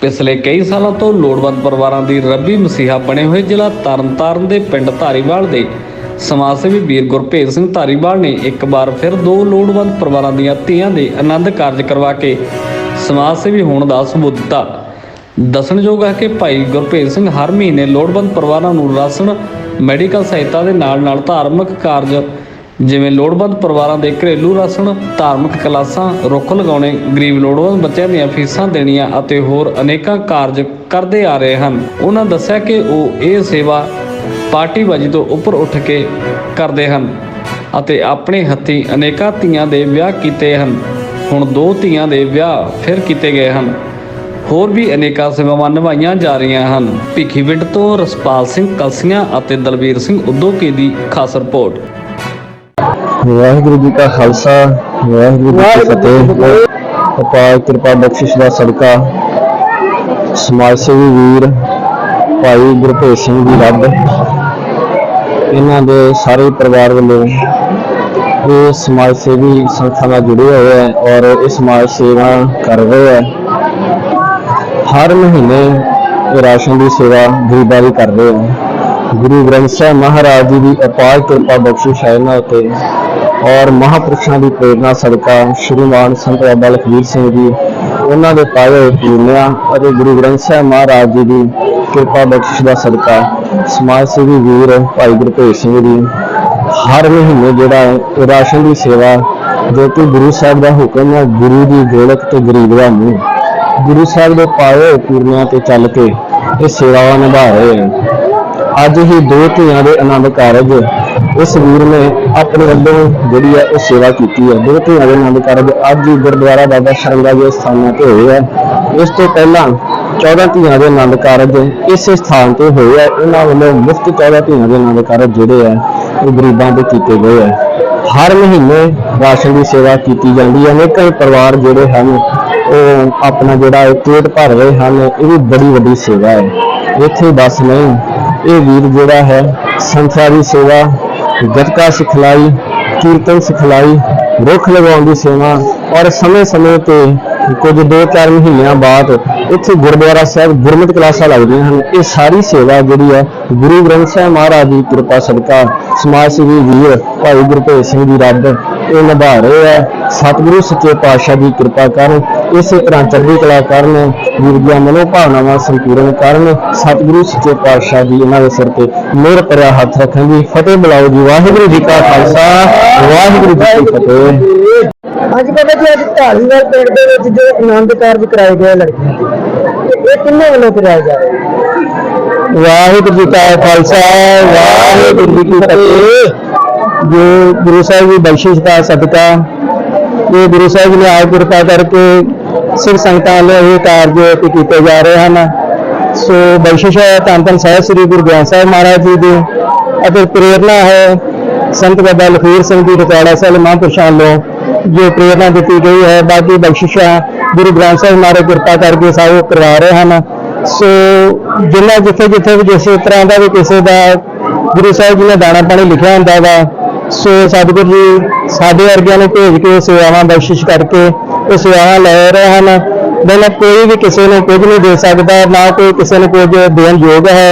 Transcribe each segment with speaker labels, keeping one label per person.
Speaker 1: ਪਿਛਲੇ ਕਈ ਸਾਲਾਂ ਤੋਂ ਲੋੜਵੰਦ ਪਰਿਵਾਰਾਂ ਦੀ ਰੱਬੀ ਮਸੀਹਾ ਬਣੇ ਹੋਏ ਜ਼ਿਲ੍ਹਾ ਤਰਨਤਾਰਨ ਦੇ ਪਿੰਡ ਧਾਰੀਵਾਲ ਦੇ ਸਮਾਜ ਸੇਵੀ ਵੀਰ ਗੁਰਭੇਜ ਸਿੰਘ ਧਾਰੀਵਾਲ ਨੇ ਇੱਕ ਵਾਰ ਫਿਰ ਦੋ ਲੋੜਵੰਦ ਪਰਿਵਾਰਾਂ ਦੀਆਂ ਧੀਆਂ ਦੇ ਆਨੰਦ ਕਾਰਜ ਕਰਵਾ ਕੇ ਸਮਾਜ ਸੇਵੀ ਹੋਣ ਦਾ ਸਬੂਤ ਦਿੱਤਾ। ਦੱਸਣਯੋਗ ਹੈ ਕਿ ਭਾਈ ਗੁਰਭੇਜ ਸਿੰਘ ਹਰ ਮਹੀਨੇ ਲੋੜਵੰਦ ਪਰਿਵਾਰਾਂ ਨੂੰ ਰਾਸ਼ਨ, ਮੈਡੀਕਲ ਸਹਾਇਤਾ ਦੇ ਨਾਲ-ਨਾਲ ਧਾਰਮਿਕ ਕਾਰਜ ਜਿਵੇਂ ਲੋੜਵੰਦ ਪਰਿਵਾਰਾਂ ਦੇ ਘਰੇਲੂ ਰਾਸ਼ਨ, ਧਾਰਮਿਕ ਕਲਾਸਾਂ, ਰੁੱਖ ਲਗਾਉਣੇ, ਗਰੀਬ ਲੋੜਵੰਦ ਬੱਚਿਆਂ ਦੀਆਂ ਫੀਸਾਂ ਦੇਣੀਆਂ ਅਤੇ ਹੋਰ ਅਨੇਕਾਂ ਕਾਰਜ ਕਰਦੇ ਆ ਰਹੇ ਹਨ। ਉਹਨਾਂ ਦੱਸਿਆ ਕਿ ਉਹ ਇਹ ਸੇਵਾ ਪਾਰਟੀਬਾਜ਼ੀ ਤੋਂ ਉੱਪਰ ਉੱਠ ਕੇ ਕਰਦੇ ਹਨ ਅਤੇ ਆਪਣੇ ਹੱਥੀਂ ਅਨੇਕਾਂ ਧੀਆਂ ਦੇ ਵਿਆਹ ਕੀਤੇ ਹਨ। ਹੁਣ ਦੋ ਧੀਆਂ ਦੇ ਵਿਆਹ ਫਿਰ ਕੀਤੇ ਗਏ ਹਨ। ਹੋਰ ਵੀ ਅਨੇਕਾਂ ਸੇਵਾਵਾਂ ਨਿਭਾਈਆਂ ਜਾ ਰਹੀਆਂ ਹਨ। ਭਿੱਖੀਵਿੰਡ ਤੋਂ ਰਸਪਾਲ ਸਿੰਘ ਕਲਸੀਆਂ ਅਤੇ ਦਲਵੀਰ ਸਿੰਘ ਉਦੋਕੀ ਦੀ ਖਾਸ ਰਿਪੋਰਟ।
Speaker 2: ਵਾਹਿਗੁਰੂ ਜੀ ਕਾ ਖਾਲਸਾ, ਵਾਹਿਗੁਰੂ ਜੀ ਕੀ ਫਤਿਹ। ਅਪਾਰ ਕਿਰਪਾ ਬਖਸ਼ਿਸ਼ ਦਾ ਸਦਕਾ ਸਮਾਜ ਸੇਵੀ ਵੀਰ ਭਾਈ ਗੁਰਭੇਜ ਸਿੰਘ ਜੀ ਰੱਬ। ਇਹਨਾਂ ਦੇ ਸਾਰੇ ਪਰਿਵਾਰ ਵੱਲੋਂ ਇਹ ਸਮਾਜ ਸੇਵੀ ਸੰਸਥਾ ਨਾਲ ਜੁੜੇ ਹੋਏ ਹੈ ਔਰ ਇਹ ਸਮਾਜ ਸੇਵਾ ਕਰ ਰਹੇ ਹੈ ਹਰ ਮਹੀਨੇ ਇਹ ਰਾਸ਼ਨ ਦੀ ਸੇਵਾ ਗਰੀਬਾਂ ਦੀ ਕਰ ਰਹੇ ਹੈ ਗੁਰੂ ਗ੍ਰੰਥ ਸਾਹਿਬ ਮਹਾਰਾਜ ਜੀ ਦੀ ਅਪਾਰ ਕਿਰਪਾ ਬਖਸ਼ਿਸ਼ ਹੈ ਇਹਨਾਂ ਉੱਤੇ ਔਰ ਮਹਾਪੁਰਸ਼ਾਂ ਦੀ ਪ੍ਰੇਰਣਾ ਸਦਕਾ ਸ਼੍ਰੀਮਾਨ ਸੰਤ ਬਾਬਾ ਲਖਵੀਰ ਸਿੰਘ ਜੀ, ਉਹਨਾਂ ਦੇ ਪਾਏ ਹੋਏ ਪੂਰਨਿਆਂ ਅਤੇ ਗੁਰੂ ਗ੍ਰੰਥ ਸਾਹਿਬ ਮਹਾਰਾਜ ਜੀ ਦੀ ਕਿਰਪਾ ਬਖਸ਼ਿਸ਼ ਦਾ ਸਦਕਾ ਸਮਾਜ ਸੇਵੀ ਵੀਰ ਭਾਈ ਗੁਰਭੇਜ ਸਿੰਘ ਜੀ, ਹਰ ਮਹੀਨੇ ਜਿਹੜਾ ਹੈ ਰਾਸ਼ਨ ਦੀ ਸੇਵਾ ਜੋ ਕਿ ਗੁਰੂ ਸਾਹਿਬ ਦਾ ਹੁਕਮ ਹੈ, ਗੁਰੂ ਦੀ ਗੋਲਕ ਤੇ ਗਰੀਬ ਦਾ ਮੂੰਹ। ਗੁਰੂ ਸਾਹਿਬ ਦੇ ਪਾਏ ਹੋਏ ਪੂਰਨਿਆਂ ਤੇ ਚੱਲ ਕੇ ਇਹ ਸੇਵਾਵਾਂ ਨਿਭਾ ਰਹੇ ਹਨ। ਅੱਜ ਹੀ ਦੋ ਧੀਆਂ ਦੇ ਆਨੰਦ ਕਾਰਜ ਇਸ ਵੀਰ ਨੇ ਆਪਣੇ ਵੱਲੋਂ ਜਿਹੜੀ ਹੈ ਉਹ ਸੇਵਾ ਕੀਤੀ ਹੈ। ਦੋ ਧੀਆਂ ਦੇ ਆਨੰਦ ਕਾਰਜ ਅੱਜ ਹੀ ਗੁਰਦੁਆਰਾ ਬਾਬਾ ਸ਼ਰੰਗਾ ਜੀ ਸਥਾਨਾਂ ਤੇ ਹੋਏ ਆ। ਇਸ ਤੋਂ ਪਹਿਲਾਂ 14 ਧੀਆਂ ਦੇ ਆਨੰਦ ਕਾਰਜ ਇਸੇ ਸਥਾਨ ਤੇ ਹੋਏ ਆ। ਇਹਨਾਂ ਵੱਲੋਂ ਮੁਫਤ 14 ਧੀਆਂ ਦੇ ਆਨੰਦ ਕਾਰਜ ਜਿਹੜੇ ਆ, ਉਹ ਗਰੀਬਾਂ ਦੇ ਕੀਤੇ ਗਏ ਆ। ਹਰ ਮਹੀਨੇ ਰਾਸ਼ਨ ਦੀ ਸੇਵਾ ਕੀਤੀ ਜਾਂਦੀ ਹੈ ਅਨੇਕਾਂ ਪਰਿਵਾਰ ਜਿਹੜੇ ਹਨ, ਉਹ ਆਪਣਾ ਜਿਹੜਾ ਪੇਟ ਭਰ ਰਹੇ ਹਨ, ਇਹ ਵੀ ਬੜੀ ਵੱਡੀ ਸੇਵਾ ਹੈ। ਇੱਥੇ ਬਸ ਨਹੀਂ ਇਹ ਵੀਰ ਜਿਹੜਾ ਹੈ, ਸੰਸਾਰ ਦੀ ਸੇਵਾ, ਗਤਕਾ ਸਿਖਲਾਈ, ਕੀਰਤਨ ਸਿਖਲਾਈ, ਰੁੱਖ ਲਗਾਉਣ ਦੀ ਸੇਵਾ ਔਰ ਸਮੇਂ-ਸਮੇਂ ਤੇ ਕੁਝ 2-4 ਮਹੀਨਿਆਂ ਬਾਅਦ ਇੱਥੇ ਗੁਰਦੁਆਰਾ ਸਾਹਿਬ ਗੁਰਮਤਿ ਕਲਾਸਾਂ ਲੱਗਦੀਆਂ ਹਨ। ਇਹ ਸਾਰੀ ਸੇਵਾ ਜਿਹੜੀ ਹੈ, ਗੁਰੂ ਗ੍ਰੰਥ ਸਾਹਿਬ ਮਹਾਰਾਜ ਦੀ ਕਿਰਪਾ ਸਦਕਾ ਸਮਾਜ ਸੇਵੀ ਵੀਰ ਭਾਈ ਗੁਰਭੇਜ ਸਿੰਘ ਜੀ ਰੱਬ ਇਹ ਨਿਭਾ ਰਹੇ ਹੈ ਸਤਿਗੁਰੂ ਸੱਚੇ ਪਾਤਸ਼ਾਹ ਦੀ ਕਿਰਪਾ ਕਰਨ ਇਸੇ ਤਰ੍ਹਾਂ ਚੜ੍ਹਦੀ ਕਲਾ ਕਰਨ ਵੀਰ ਦੀਆਂ ਮਨੋ ਭਾਵਨਾਵਾਂ ਸੰਪੂਰਨ ਕਰਨ ਸਤਿਗੁਰੂ ਸੱਚੇ ਪਾਤਸ਼ਾਹ ਜੀ ਇਹਨਾਂ ਦੇ ਸਿਰ ਤੇ ਮਿਹਰ ਭਰਿਆ ਹੱਥ ਰੱਖਣ ਦੀ ਫਤਿਹ ਬੁਲਾਓ ਜੀ ਵਾਹਿਗੁਰੂ ਜੀ ਕਾ ਖਾਲਸਾ ਵਾਹਿਗੁਰੂ ਜੀ ਕੀ ਫਤਿਹ।
Speaker 3: ਅੱਜ ਬਾਬਾ ਜੀ ਅੱਜ ਢਾਲੀਵਾਲ ਪਿੰਡ ਦੇ ਵਿੱਚ ਜੋ ਆਨੰਦ ਕਾਰਜ ਕਰਾਏ ਗਏ ਲੜਕੀਆਂ ਦੇ ਇਹ ਕਿੰਨੇ ਵੱਲੋਂ ਕਰਾਏ ਜਾ ਰਹੇ
Speaker 2: ਵਾਹਿਗੁਰੂ ਜੀ ਕਾ ਖਾਲਸਾ ਵਾਹਿਗੁਰੂ ਜੀ ਕੀ ਫਤਿਹ। ਜੋ ਗੁਰੂ ਸਾਹਿਬ ਦੀ ਬਖਸ਼ਿਸ਼ ਦਾ ਸਦਕਾ ਇਹ ਗੁਰੂ ਸਾਹਿਬ ਨੇ ਆਪ ਕਿਰਪਾ ਕਰਕੇ ਸਿਰ ਸੰਗਤਾਂ ਲਈ ਇਹ ਕਾਰਜ ਕੀਤੇ ਜਾ ਰਹੇ ਹਨ। ਸੋ ਬਖਸ਼ਿਸ਼ ਹੈ ਧੰਨ ਧੰਨ ਸਾਹਿਬ ਸ੍ਰੀ ਗੁਰੂ ਗ੍ਰੰਥ ਸਾਹਿਬ ਮਹਾਰਾਜ ਜੀ ਦੀ ਅਤੇ ਪ੍ਰੇਰਣਾ ਹੈ ਸੰਤ ਬਾਬਾ ਲਖੀਰ ਸਿੰਘ ਜੀ ਰਤਾੜਾ ਸਾਹਿਬ ਮਹਾਂਪੁਰਸ਼ਾਂ ਵੱਲੋਂ, ਜੋ ਪ੍ਰੇਰਣਾ ਦਿੱਤੀ ਗਈ ਹੈ। ਬਾਕੀ ਬਖਸ਼ਿਸ਼ਾਂ ਗੁਰੂ ਗ੍ਰੰਥ ਸਾਹਿਬ ਮਹਾਰਾਜ ਕਿਰਪਾ ਕਰਕੇ ਸਭ ਕਰਵਾ ਰਹੇ ਹਨ। ਸੋ ਜਿੰਨਾ ਜਿੱਥੇ ਜਿੱਥੇ ਵੀ ਜਿਸ ਤਰ੍ਹਾਂ ਦਾ ਵੀ ਕਿਸੇ ਦਾ ਗੁਰੂ ਸਾਹਿਬ ਜੀ ਨੇ ਦਾਣਾ ਪਾਣੀ ਲਿਖਿਆ ਹੁੰਦਾ ਵਾ ਸੋ ਸਤਿਗੁਰੂ ਜੀ, ਸਾਡੇ ਵਰਗਿਆਂ ਨੂੰ ਭੇਜ ਕੇ ਸੇਵਾਵਾਂ ਬਖਸ਼ਿਸ਼ ਕਰਕੇ ਉਹ ਸੇਵਾਵਾਂ ਲੈ ਰਹੇ ਹਨ। ਬਿਨ ਕੋਈ ਵੀ ਕਿਸੇ ਨੂੰ ਕੁਝ ਨਹੀਂ ਦੇ ਸਕਦਾ, ਨਾ ਕੋਈ ਕਿਸੇ ਨੂੰ ਕੁਝ ਦੇਣ ਯੋਗ ਹੈ।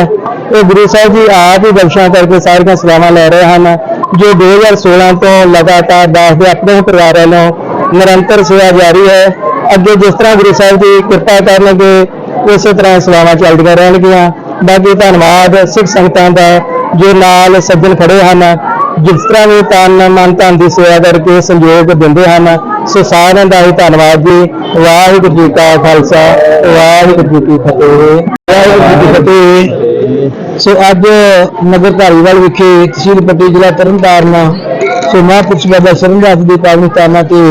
Speaker 2: ਇਹ ਗੁਰੂ ਸਾਹਿਬ ਜੀ ਆਪ ਹੀ ਬਖਸ਼ਾਂ ਕਰਕੇ ਸਾਰੀਆਂ ਸੇਵਾਵਾਂ ਲੈ ਰਹੇ ਹਨ, ਜੋ 2016 ਤੋਂ ਲਗਾਤਾਰ ਦੱਸਦੇ ਆਪਣੇ ਪਰਿਵਾਰ ਵੱਲੋਂ ਨਿਰੰਤਰ ਸੇਵਾ ਜਾਰੀ ਹੈ। ਅੱਗੇ ਜਿਸ ਤਰ੍ਹਾਂ ਗੁਰੂ ਸਾਹਿਬ ਦੀ ਕਿਰਪਾ ਕਰਨਗੇ, ਉਸੇ ਤਰ੍ਹਾਂ ਸੇਵਾਵਾਂ ਚੱਲਦੀਆਂ ਰਹਿਣਗੀਆਂ। ਬਾਕੀ ਧੰਨਵਾਦ ਸਿੱਖ ਸੰਗਤਾਂ ਦਾ, ਜੋ ਨਾਲ ਸੱਜਣ ਖੜੇ ਹਨ। ਜਿਸ ਤਰ੍ਹਾਂ ਵੀ ਤਨ ਮਨ ਧਨ ਦੀ ਸੇਵਾ ਕਰਕੇ ਸੰਯੋਗ ਦਿੰਦੇ ਹਨ ਸੋ ਸਾਰਿਆਂ ਦਾ ਹੀ ਧੰਨਵਾਦ ਜੀ। ਵਾਹਿਗੁਰੂ ਜੀ ਕਾ ਖਾਲਸਾ ਵਾਹਿਗੁਰੂ ਜੀ ਕੀ ਫਤਿਹ। ਵਾਹਿਗੁਰੂ ਜੀ ਕੀ ਫਤਿਹ। ਸੋ ਅੱਜ ਨਗਰ ਧਾਰੀਵਾਲ ਵਿਖੇ ਤਹਿਸੀਲ ਪੱਟੀ ਜ਼ਿਲ੍ਹਾ ਤਰਨਤਾਰਨ ਸੋ ਮਹਾਂਪੁਰਸ਼ ਬਾਬਾ ਸ਼ਰਨਦਾਸ ਦੀ ਪਾਵਨ ਸਥਾਨਾਂ ਤੇ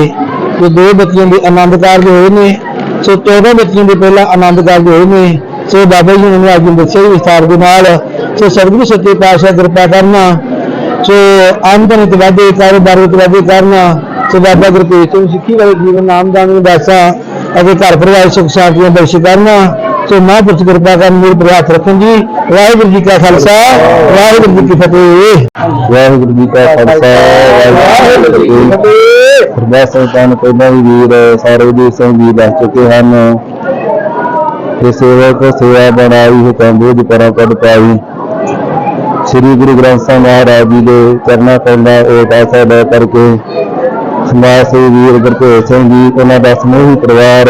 Speaker 2: ਜੋ ਦੋ ਬੱਚਿਆਂ ਦੇ ਆਨੰਦ ਕਾਰਜ ਹੋਏ ਨੇ ਸੋ 14 ਬੱਚਿਆਂ ਦੇ ਪਹਿਲਾਂ ਆਨੰਦ ਕਾਰਜ ਹੋਏ ਨੇ ਸੋ ਬਾਬਾ ਜੀ ਨੇ ਅੱਜ ਦੱਸਿਆ ਵਿਸਥਾਰ ਦੇ ਨਾਲ ਸੋ ਸਤਿਗੁਰੂ ਸੱਚੇ ਪਾਤਸ਼ਾਹ ਕਿਰਪਾ ਕਰਨਾ ਸੋ ਆਮਦਨ ਤੇ ਵਾਧੇ ਕਾਰੋਬਾਰ ਤੇ ਵਾਧੇ ਕਰਨਾ ਸੋ ਬਾਬਾ ਗੁਰਪ੍ਰੀਤ ਸਿੰਘ ਸਿੱਖੀ ਵਾਲੇ ਜੀਵਨ ਨਾਮ ਦਾ ਨੂੰ ਦੱਸਾਂ ਅਤੇ ਘਰ ਪਰਿਵਾਰ ਸੁਖ ਸ਼ਾਂਤੀਆਂ ਬਖਸ਼ ਕਰਨਾ। ਸੋ ਮਹਾਂਪੁਰਸ਼ ਕਿਰਪਾ ਕਰਨ ਮੇਰੇ ਪ੍ਰਯਾਸ ਰੱਖਣ ਜੀ। ਵਾਹਿਗੁਰੂ ਜੀ ਕਾ ਖਾਲਸਾ, ਵਾਹਿਗੁਰੂ ਜੀ ਕੀ ਫਤਿਹ। ਵਾਹਿਗੁਰੂ ਜੀ ਕਾ ਖਾਲਸਾ, ਵਾਹਿਗੁਰੂ ਜੀ ਕੀ ਫਤਿਹ। ਅਰਦਾਸ ਸੰਤਾਨ ਪਹਿਲਾਂ ਵੀ ਵੀਰ, ਸਾਰੇ ਜੀ ਸਿੰਘ ਜੀ ਦੱਸ ਚੁੱਕੇ ਹਨ।
Speaker 4: ਤੇ ਸੇਵਕ, ਸੇਵਾ ਬਣਾਈ ਹੁਕਮ ਬੁਝ ਪਰਾਂ ਪਦ ਪਾਈ ਸ੍ਰੀ ਗੁਰੂ ਗ੍ਰੰਥ ਸਾਹਿਬ ਮਹਾਰਾਜ ਜੀ ਦੇ ਚਰਨਾਂ ਪੈਂਦਾ ਓਟ ਆਸਾ ਲੈ ਕਰਕੇ ਸਮਾਜ ਸੇਵੀ ਵੀਰ ਗੁਰਭੇਜ ਸਿੰਘ ਜੀ, ਉਹਨਾਂ ਦਾ ਸਮੂਹੀ ਪਰਿਵਾਰ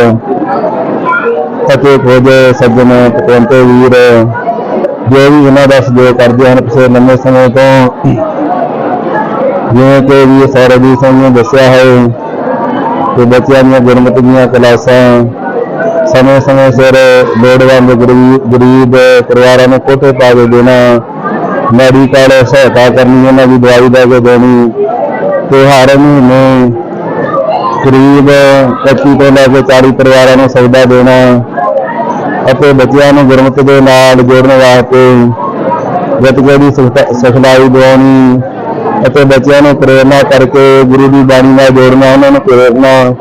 Speaker 4: ਅਤੇ ਖੁਦ ਸੱਜਣ ਪਤਵੰਤੇ ਵੀਰ ਜੋ ਵੀ ਉਹਨਾਂ ਦਾ ਸਹਿਯੋਗ ਕਰਦੇ ਹਨ ਪਿਛਲੇ ਲੰਮੇ ਸਮੇਂ ਤੋਂ, ਜਿਵੇਂ ਕਿ ਵੀ ਸਾਰਦੀ ਸਿੰਘ ਨੇ ਦੱਸਿਆ ਹੈ ਕਿ ਬੱਚਿਆਂ ਦੀਆਂ ਗੁਰਮਤਿ ਦੀਆਂ ਕਲਾਸਾਂ ਸਮੇਂ ਸਮੇਂ ਸਿਰ ਲੋੜਵੰਦ ਗਰੀਬ ਗਰੀਬ ਪਰਿਵਾਰਾਂ ਨੂੰ ਕੋਟੇ ਪਾ ਕੇ ਦੇਣਾ ਮੈਡੀਕਲ ਸਹਾਇਤਾ ਕਰਨੀ, ਉਹਨਾਂ ਦੀ ਦਵਾਈ ਲੈ ਕੇ ਦੇਣੀ ਤੇ ਹਰ ਮਹੀਨੇ ਕਰੀਬ 25 ਤੋਂ ਲੈ ਕੇ 40 ਪਰਿਵਾਰਾਂ ਨੂੰ ਸੌਦਾ ਦੇਣਾ ਅਤੇ ਬੱਚਿਆਂ ਨੂੰ ਗੁਰਮਤਿ ਦੇ ਨਾਲ ਜੋੜਨ ਵਾਸਤੇ ਗੱਤਕੇ ਦੀ ਸਿਖਤਾ- ਸਿਖਲਾਈ ਦਿਵਾਉਣੀ ਅਤੇ ਬੱਚਿਆਂ ਨੂੰ ਪ੍ਰੇਰਨਾ ਕਰਕੇ ਗੁਰੂ ਦੀ ਬਾਣੀ ਨਾਲ ਜੋੜਨਾ, ਉਹਨਾਂ ਨੂੰ ਪ੍ਰੇਰਨਾ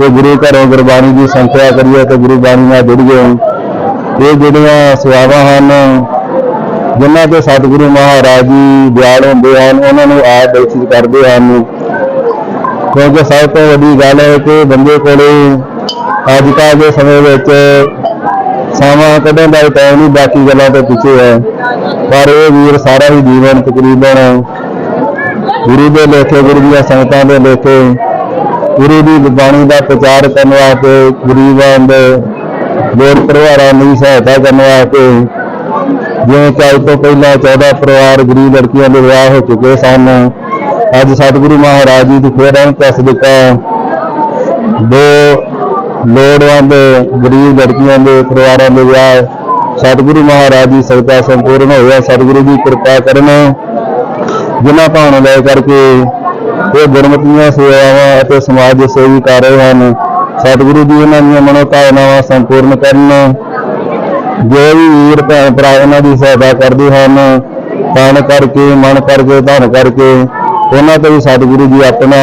Speaker 4: ਤੇ ਗੁਰੂ ਘਰੋਂ ਗੁਰਬਾਣੀ ਦੀ ਸੰਖਿਆ ਕਰੀਏ ਤੇ ਗੁਰੂ ਬਾਣੀ ਨਾਲ ਜੁੜੀਏ। ਇਹ ਜਿਹੜੀਆਂ ਸੇਵਾਵਾਂ ਹਨ ਜਿਨ੍ਹਾਂ ਤੇ ਸਤਿਗੁਰੂ ਮਹਾਰਾਜ ਜੀ ਦਿਆਲ ਹੁੰਦੇ ਹਨ, ਉਹਨਾਂ ਨੂੰ ਆਪ ਬਖਸ਼ਿਸ਼ ਕਰਦੇ ਹਨ। ਕਿਉਂਕਿ ਸਭ ਤੋਂ ਵੱਡੀ ਗੱਲ ਹੈ ਕਿ ਬੰਦੇ ਕੋਲੇ ਅੱਜ ਕੱਲ੍ਹ ਦੇ ਸਮੇਂ ਵਿੱਚ ਸਮਾਂ ਕੱਢਣ ਦਾ ਟਾਈਮ ਨਹੀਂ, ਬਾਕੀ ਗੱਲਾਂ ਤੋਂ ਪਿੱਛੇ ਹੈ। ਪਰ ਇਹ ਵੀਰ ਸਾਰਾ ਹੀ ਜੀਵਨ ਤਕਰੀਬਨ ਗੁਰੂ ਦੇ ਲੇਖੇ, ਗੁਰੂ ਦੀਆਂ ਸੰਗਤਾਂ ਦੇ ਲੇਖੇ, ਗੁਰੂ ਦੀ ਬਾਣੀ ਦਾ ਪ੍ਰਚਾਰ ਕਰਨ ਵਾਸਤੇ ਗਰੀਬਾਂ ਦੇ ਲੋੜ ਪਰਿਵਾਰਾਂ ਦੀ ਸਹਾਇਤਾ ਕਰਨ ਵਾਸਤੇ ਜਿਵੇਂ ਕਿ ਅੱਜ ਤੋਂ ਪਹਿਲਾਂ 14 ਪਰਿਵਾਰ ਗਰੀਬ ਲੜਕੀਆਂ ਦੇ ਵਿਆਹ ਹੋ ਚੁੱਕੇ ਸਨ। ਅੱਜ ਸਤਿਗੁਰੂ ਮਹਾਰਾਜ ਜੀ ਦੀ ਫੇਰਾਂ ਕਸ ਦਿੱਤਾ ਦੋ ਲੋੜਵੰਦ ਗਰੀਬ ਲੜਕੀਆਂ ਦੇ ਪਰਿਵਾਰਾਂ ਦੇ ਵਿਆਹ ਸਤਿਗੁਰੂ ਮਹਾਰਾਜ ਦੀ ਸਦਕਾ ਸੰਪੂਰਨ ਹੋਇਆ ਸਤਿਗੁਰੂ ਦੀ ਕਿਰਪਾ ਕਰਨ ਜਿਨ੍ਹਾਂ ਭਾਵਨਾ ਲੈ ਕਰਕੇ ਇਹ ਗੁਰਮਤੀਆਂ, ਸੇਵਾਵਾਂ ਅਤੇ ਸਮਾਜ ਦੇ ਸੇਵੀ ਕਰ ਰਹੇ ਹਨ। ਸਤਿਗੁਰੂ ਜੀ, ਇਹਨਾਂ ਦੀਆਂ ਮਨੋਕਾਮਨਾਵਾਂ ਸੰਪੂਰਨ ਕਰਨ ਜੋ ਵੀ ਵੀਰ, ਭੈਣ, ਭਰਾ ਇਹਨਾਂ ਦੀ ਸਹਾਇਤਾ ਕਰਦੇ ਹਨ, ਤਨ ਕਰਕੇ, ਮਨ ਕਰਕੇ, ਧਨ ਕਰਕੇ, ਉਹਨਾਂ ਤੇ ਵੀ ਸਤਿਗੁਰੂ ਜੀ ਆਪਣਾ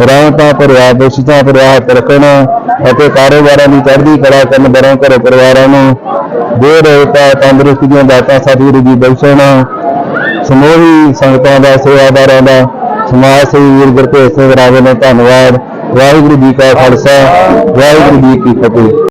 Speaker 4: ਰਹਿਮਤਾਂ ਭਰਿਆ ਬਖਸ਼ਿਸ਼ਾਂ ਭਰਿਆ ਹੱਥ ਰੱਖਣ ਅਤੇ ਕਾਰੋਬਾਰਾਂ ਦੀ ਚੜ੍ਹਦੀ ਕਲਾ ਕਰਨ ਬਰੋਂ ਘਰੇ ਪਰਿਵਾਰਾਂ ਨੂੰ ਦੇ ਰਹੇਤਾ ਤੰਦਰੁਸਤੀ ਦੀਆਂ ਦਾਤਾਂ ਸਤਿਗੁਰੂ ਜੀ ਬਖਸ਼ਣ। ਸਮੂਹੀ ਸੰਗਤਾਂ ਦਾ, ਸੇਵਾਦਾਰਾਂ ਦਾ, ਸਮਾਜ ਸੇਵੀ ਵੀਰ ਗੁਰਭੇਜ ਸਿੰਘ ਰਾਜੇ ਦਾ ਧੰਨਵਾਦ। ਵਾਹਿਗੁਰੂ ਜੀ ਕਾ ਖਾਲਸਾ, ਵਾਹਿਗੁਰੂ ਜੀ ਕੀ ਫਤਿਹ।